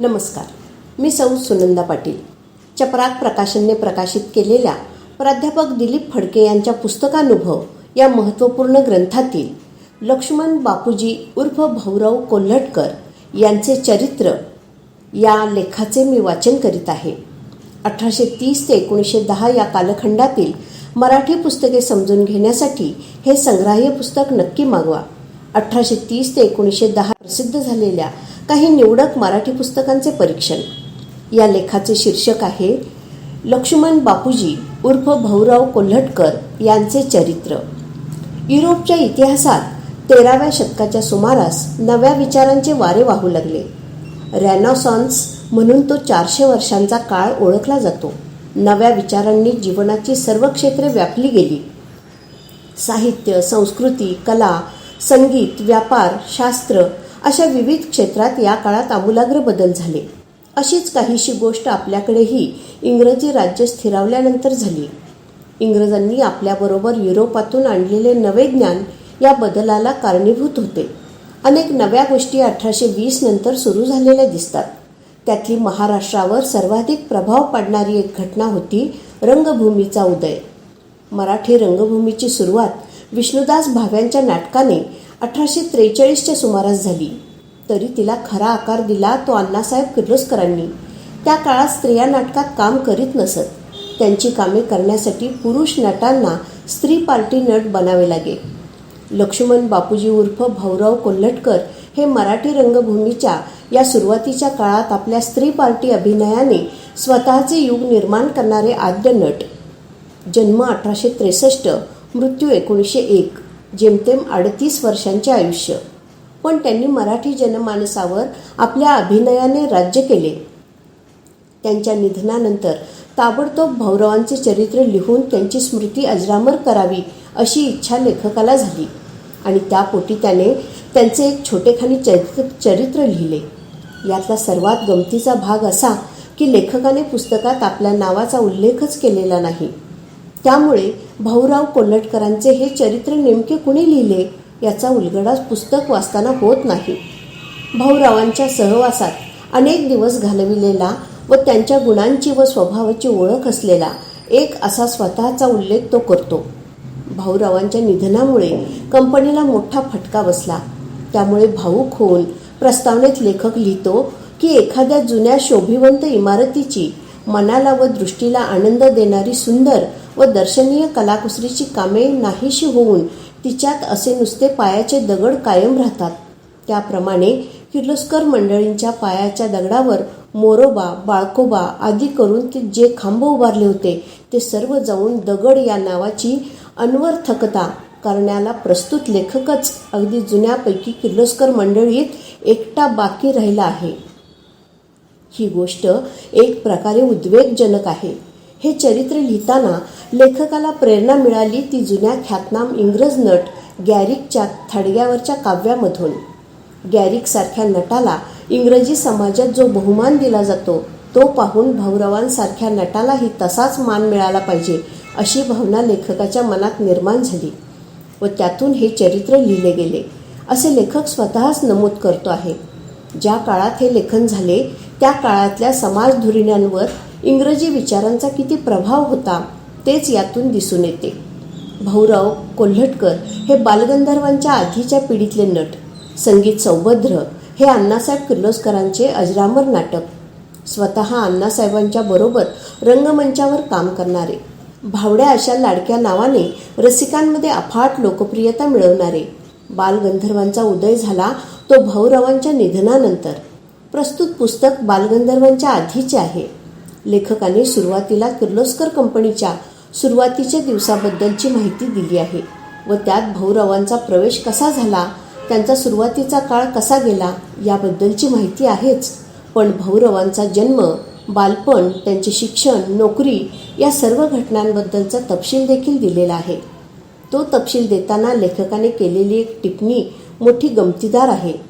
नमस्कार. मी सौ सुनंदा पाटील. चपराक प्रकाशनने प्रकाशित केलेल्या प्राध्यापक दिलीप फडके यांच्या पुस्तकानुभव या महत्त्वपूर्ण ग्रंथातील लक्ष्मण बापूजी उर्फ भाऊराव कोल्हटकर यांचे चरित्र या लेखाचे मी वाचन करीत आहे. अठराशे तीस ते एकोणीसशे दहा या कालखंडातील मराठी पुस्तके समजून घेण्यासाठी हे संग्राह्य पुस्तक नक्की मागवा. अठराशे तीस ते एकोणीसशे दहा प्रसिद्ध झालेल्या काही निवडक मराठी पुस्तकांचे परीक्षण. या लेखाचे शीर्षक आहे लक्ष्मण बापूजी उर्फ भाऊराव कोल्हटकर यांचे चरित्र. युरोपच्या इतिहासात तेराव्या शतकाच्या सुमारास नव्या विचारांचे वारे वाहू लागले. रॅनॉसॉन्स म्हणून तो चारशे वर्षांचा काळ ओळखला जातो. नव्या विचारांनी जीवनाची सर्व क्षेत्रे व्यापली गेली. साहित्य संस्कृती कला संगीत व्यापार शास्त्र अशा विविध क्षेत्रात या काळात आमूलाग्र बदल झाले. अशीच काहीशी गोष्ट आपल्याकडेही इंग्रजी राज्य स्थिरावल्यानंतर झाली. इंग्रजांनी आपल्याबरोबर युरोपातून आणलेले नवे ज्ञान या बदलाला कारणीभूत होते. अनेक नव्या गोष्टी अठराशे वीस नंतर सुरू झालेल्या दिसतात. त्यातली महाराष्ट्रावर सर्वाधिक प्रभाव पाडणारी एक घटना होती रंगभूमीचा उदय. मराठी रंगभूमीची सुरुवात विष्णुदास भाव्यांच्या नाटकाने अठराशे त्रेचाळीसच्या सुमारास झाली. तरी तिला खरा आकार दिला तो अण्णासाहेब किर्लोस्करांनी. त्या काळात स्त्रिया नाटकात काम करीत नसत. त्यांची कामे करण्यासाठी पुरुष नटांना स्त्री पार्टी नट बनावे लागे. लक्ष्मण बापूजी उर्फ भाऊराव कोल्हटकर हे मराठी रंगभूमीच्या या सुरुवातीच्या काळात आपल्या स्त्री पार्टी अभिनयाने स्वतःचे युग निर्माण करणारे आद्य नट. जन्म अठराशे त्रेसष्ट मृत्यू एकोणीसशे एक. जेमतेम अडतीस वर्षांचे आयुष्य. पण त्यांनी मराठी जनमानसावर आपल्या अभिनयाने राज्य केले. त्यांच्या निधनानंतर ताबडतोब भाऊरावांचे चरित्र लिहून त्यांची स्मृती अजरामर करावी अशी इच्छा लेखकाला झाली आणि त्यापोटी त्याने त्यांचे एक छोटेखानी चरित्र चरित्र लिहिले. यातला सर्वात गमतीचा भाग असा की लेखकाने पुस्तकात आपल्या नावाचा उल्लेखच केलेला नाही. त्यामुळे भाऊराव कोल्हटकरांचे हे चरित्र नेमके कुणी लिहिले याचा उलगडा पुस्तक वाचताना होत नाही. भाऊरावांच्या सहवासात अनेक दिवस घालविलेला व त्यांच्या गुणांची व स्वभावाची ओळख असलेला एक असा स्वतःचा उल्लेख तो करतो. भाऊरावांच्या निधनामुळे कंपनीला मोठा फटका बसला. त्यामुळे भाऊक होऊन प्रस्तावनेत लेखक लिहितो की एखाद्या जुन्या शोभिवंत इमारतीची मनाला व दृष्टीला आनंद देणारी सुंदर व दर्शनीय कलाकुसरीची कामे नाहीशी होऊन तिच्यात असे नुसते पायाचे दगड कायम राहतात. त्याप्रमाणे किर्लोस्कर मंडळींच्या पायाच्या दगडावर मोरोबा बाळकोबा आदी करून ते जे खांब उभारले होते ते सर्व जाऊन दगड या नावाची अन्वर्थकता करण्याला प्रस्तुत लेखकच अगदी जुन्यापैकी किर्लोस्कर मंडळीत एकटा बाकी राहिला आहे. ही गोष्ट एक प्रकारे उद्वेगजनक आहे. हे चरित्र लिहिताना लेखकाला प्रेरणा मिळाली ती जुन्या ख्यातनाम इंग्रज नट गॅरिकच्या थडग्यावरच्या काव्यामधून. गॅरिकसारख्या नटाला इंग्रजी समाजात जो बहुमान दिला जातो तो पाहून भाऊरावांसारख्या नटालाही तसाच मान मिळाला पाहिजे अशी भावना लेखकाच्या मनात निर्माण झाली व त्यातून हे चरित्र लिहिले गेले असे लेखक स्वतःच नमूद करतो आहे. ज्या काळात हे लेखन झाले त्या काळातल्या समाजधुरिण्यांवर इंग्रजी विचारांचा किती प्रभाव होता तेच यातून दिसून येते. भाऊराव कोल्हटकर हे बालगंधर्वांच्या आधीच्या पिढीतले नट. संगीत सौभद्र हे अण्णासाहेब किर्लोस्करांचे अजरामर नाटक. स्वतः अण्णासाहेबांच्या बरोबर रंगमंचावर काम करणारे. भावड्या अशा लाडक्या नावाने रसिकांमध्ये अफाट लोकप्रियता मिळवणारे. बालगंधर्वांचा उदय झाला तो भाऊरावांच्या निधनानंतर. प्रस्तुत पुस्तक बालगंधर्वांच्या आधीचे आहे. लेखकाने सुरुवातीला किर्लोस्कर कंपनीच्या सुरुवातीच्या दिवसाबद्दलची माहिती दिली आहे व त्यात भाऊरावांचा प्रवेश कसा झाला त्यांचा सुरुवातीचा काळ कसा गेला याबद्दलची माहिती आहेच. पण भाऊरावांचा जन्म बालपण त्यांचे शिक्षण नोकरी या सर्व घटनांबद्दलचा तपशील देखील दिलेला आहे. तो तपशील देताना लेखकाने केलेली एक टिप्पणी मोठी गमतीदार आहे.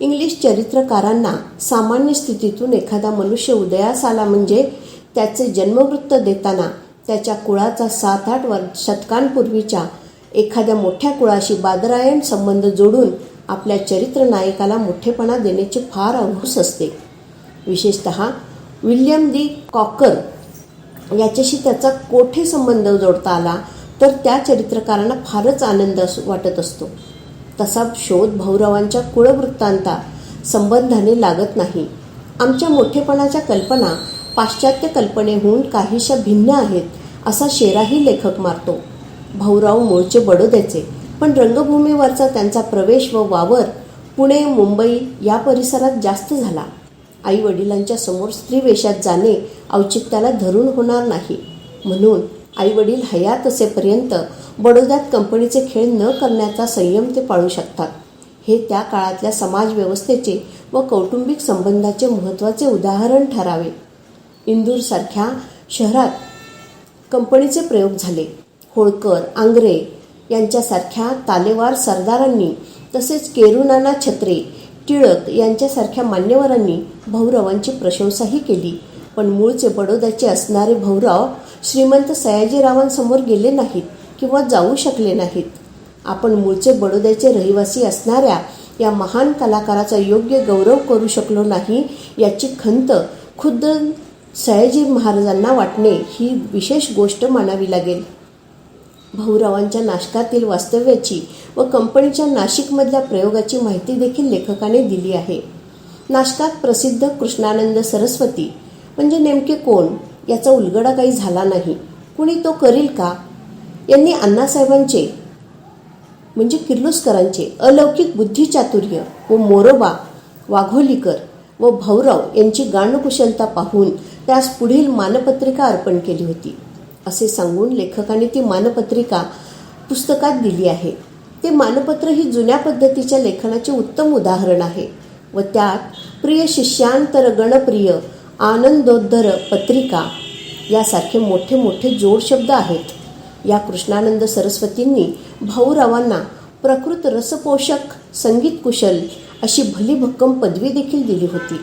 इंग्लिश चरित्रकारांना सामान्य स्थितीतून एखादा मनुष्य उदयास आला म्हणजे त्याचे जन्मवृत्त देताना त्याच्या कुळाचा सात आठ वर्ष शतकांपूर्वीच्या एखाद्या मोठ्या कुळाशी बादरायण संबंध जोडून आपल्या चरित्र नायकाला मोठेपणा देण्याची फार अवघूस असते. विशेषत विल्यम दी कॉकर याच्याशी त्याचा कोठे संबंध जोडता आला तर त्या चरित्रकारांना फारच आनंद वाटत असतो. तसा शोध भाऊरावांच्या कुळवृत्तांता संबंधाने लागत नाही. आमच्या मोठेपणाच्या कल्पना पाश्चात्य कल्पनेहून काहीशा भिन्न आहेत असा शेराही लेखक मारतो. भाऊराव मूळचे बडोद्याचे पण रंगभूमीवरचा त्यांचा प्रवेश व वावर पुणे मुंबई या परिसरात जास्त झाला. आई वडिलांच्या समोर स्त्री वेशात जाणे औचित्याला धरून होणार नाही. म्हणून आई वडील हयात असेपर्यंत बडोद्यात कंपनीचे खेळ न करण्याचा संयम ते पाळू शकतात. हे त्या काळातल्या समाजव्यवस्थेचे व कौटुंबिक संबंधाचे महत्त्वाचे उदाहरण ठरावे. इंदूरसारख्या शहरात कंपनीचे प्रयोग झाले. होळकर आंग्रे यांच्यासारख्या तालेवार सरदारांनी तसेच केरुनाना छत्रे टिळक यांच्यासारख्या मान्यवरांनी भाऊरावांची प्रशंसाही केली. पण मूळचे बडोद्याचे असणारे भाऊराव श्रीमंत सयाजीरावांसमोर गेले नाहीत किंवा जाऊ शकले नाहीत. आपण मूळचे बडोद्याचे रहिवासी असणाऱ्या या महान कलाकाराचा योग्य गौरव करू शकलो नाही याची खंत खुद्द सयाजी महाराजांना वाटणे ही विशेष गोष्ट मानावी लागेल. भाऊरावांच्या नाशकातील वास्तव्याची व कंपनीच्या नाशिकमधल्या प्रयोगाची माहिती देखील लेखकाने दिली आहे. नाशकात प्रसिद्ध कृष्णानंद सरस्वती म्हणजे नेमके कोण? याचा उलगडा काही झाला नाही. कुणी तो करील का? यांनी अण्णासाहेबांचे म्हणजे किर्लोस्करांचे अलौकिक बुद्धिचातुर्य व मोरोबा वाघोलीकर व भाऊराव यांची गाणकुशलता पाहून त्यास पुढील मानपत्रिका अर्पण केली होती. असे सांगून लेखकाने ती मानपत्रिका पुस्तकात दिली आहे. ते मानपत्र ही जुन्या पद्धतीच्या लेखनाचे उत्तम उदाहरण आहे व त्यात प्रिय शिष्यांतर गणप्रिय आनंदोद्धर पत्रिका यासारखे मोठे मोठे जोडशब्द आहेत. या कृष्णानंद सरस्वतींनी भाऊरावांना प्रकृत रसपोषक संगीत कुशल अशी भली भक्कम पदवी देखील दिली होती.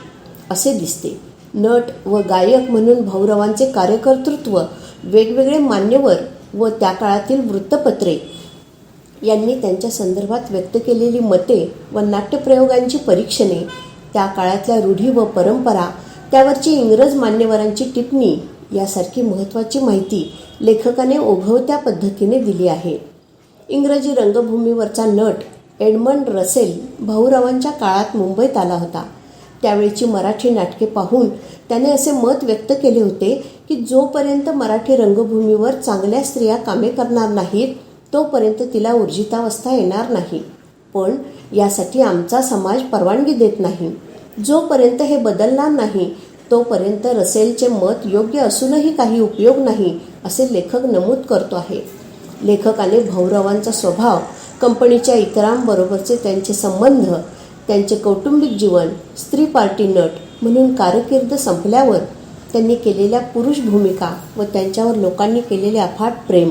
असे दिसते. नट व गायक म्हणून भाऊरावांचे कार्यकर्तृत्व वेगवेगळे मान्यवर व त्या काळातील वृत्तपत्रे यांनी त्यांच्या संदर्भात व्यक्त केलेली मते व नाट्यप्रयोगांची परीक्षणे त्या काळातल्या रूढी व परंपरा त्यावरची इंग्रज मान्यवरांची टिप्पणी यासारखी महत्त्वाची माहिती लेखकाने ओघवत्या पद्धतीने दिली आहे. इंग्रजी रंगभूमीवरचा नट एडमंड रसेल भाऊरावांच्या काळात मुंबईत आला होता. त्यावेळची मराठी नाटके पाहून त्याने असे मत व्यक्त केले होते की जोपर्यंत मराठी रंगभूमीवर चांगल्या स्त्रिया कामे करणार नाहीत तोपर्यंत तिला ऊर्जितावस्था येणार नाही. पण यासाठी आमचा समाज परवानगी देत नाही. जोपर्यंत हे बदलणार नाही तोपर्यंत रसेलचे मत योग्य असूनही काही उपयोग नाही असे लेखक नमूद करतो आहे. लेखकाने भाऊरावांचा स्वभाव कंपनीच्या इतरांबरोबरचे त्यांचे संबंध त्यांचे कौटुंबिक जीवन स्त्री पार्टी नट म्हणून कारकीर्द संपल्यावर त्यांनी केलेल्या पुरुष भूमिका व त्यांच्यावर लोकांनी केलेले अफाट प्रेम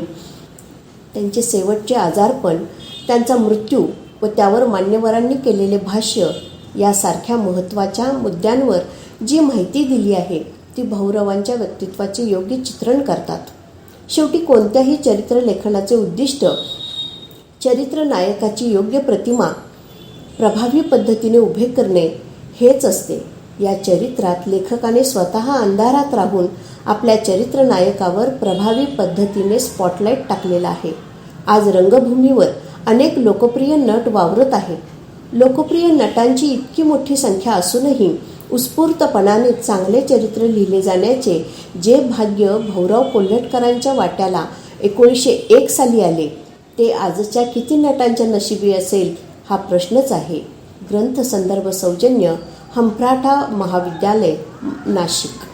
त्यांचे शेवटचे आजारपण त्यांचा मृत्यू व त्यावर मान्यवरांनी केलेले भाष्य यासारख्या महत्त्वाच्या मुद्द्यांवर जी माहिती दिली आहे ती भाऊरावांच्या व्यक्तित्वाचे योग्य चित्रण करतात. शेवटी कोणत्याही चरित्र लेखनाचे उद्दिष्ट चरित्र नायकाची योग्य प्रतिमा प्रभावी पद्धतीने उभे करणे हेच असते. या चरित्रात लेखकाने स्वतः अंधारात राहून आपल्या चरित्र नायकावर प्रभावी पद्धतीने स्पॉटलाईट टाकलेला आहे. आज रंगभूमीवर अनेक लोकप्रिय नट वावरत आहेत. लोकप्रिय नटांची इतकी मोठी संख्या असूनही उत्स्फूर्तपणाने चांगले चरित्र लिहिले जाण्याचे जे भाग्य भाऊराव कोल्हटकरांच्या वाट्याला एकोणीसशे एक साली आले. ते आजच्या किती नटांच्या नशिबी असेल हा प्रश्नच आहे. ग्रंथ संदर्भ सौजन्य हंफ्राठा महाविद्यालय नाशिक.